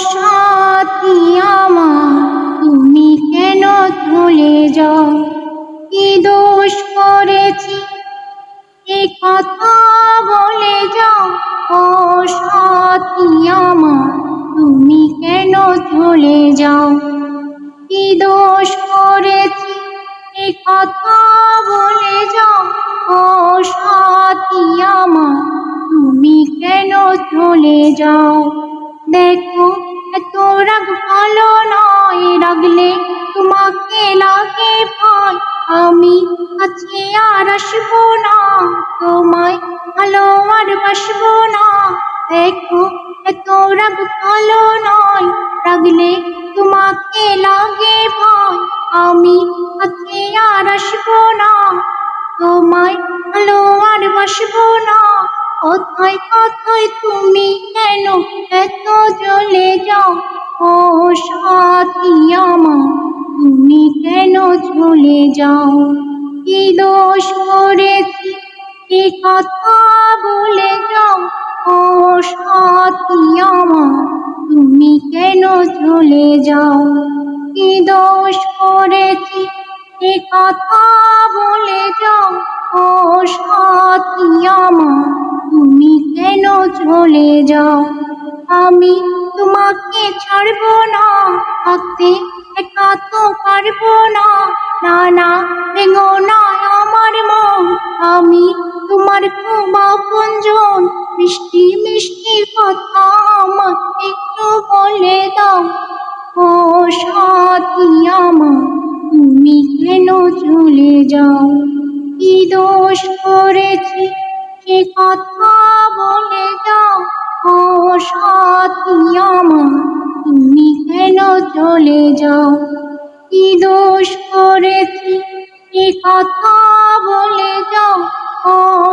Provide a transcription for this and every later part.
সাথী তুমি কেন চলে যাও? কি দোষ করেছি? এ কথা বলে যাও। ও সাথী তুমি কেন চলে যাও? কি দোষ করেছি? এ কথা বলে যাও। ও সাথী তুমি কেন চলে যাও? দেখো আমি কাছে আর আসব না, তোমায় ভালো আর বাসবো না। দেখো, এত রাগ ভালো নয়, রাগলে তোমাকে লাগে ভয়। আমি কাছে আর আসব না, তোমায় ভালো আর বাসবো না। কথায় কথায় তুমি কেন এত চলে যাও? ও সাথী আমার। তুমি কেন চলে যাও? কি দোষ করেছি? এ কথা বলে যাও? ও আমার, তুমি কেন চলে যাও? কি দোষ করেছি? এ কথা বলে যাও? ও আমার, তুমি কেন চলে যাও? আমি তোমাকে ছাড়বো না একা তো পারব না। না না, ভেঙো না আমার মন। আমি তোমার খুব আপনজন মিষ্টি মিষ্টি কথা আমার একটু বলে দাও। ও সাথী আমার, তুমি কেন চলে যাও? কি দোষ করেছি? সে কথা বলে যাও ও সাথী আমার চলে যাও। কি দোষ করেছি? কি কথা বলে যাও। ও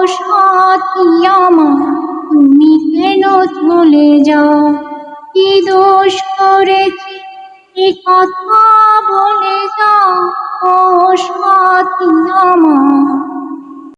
আমার। তুমি কেন চলে যাও? কি দোষ করেছি? এ কথা বলে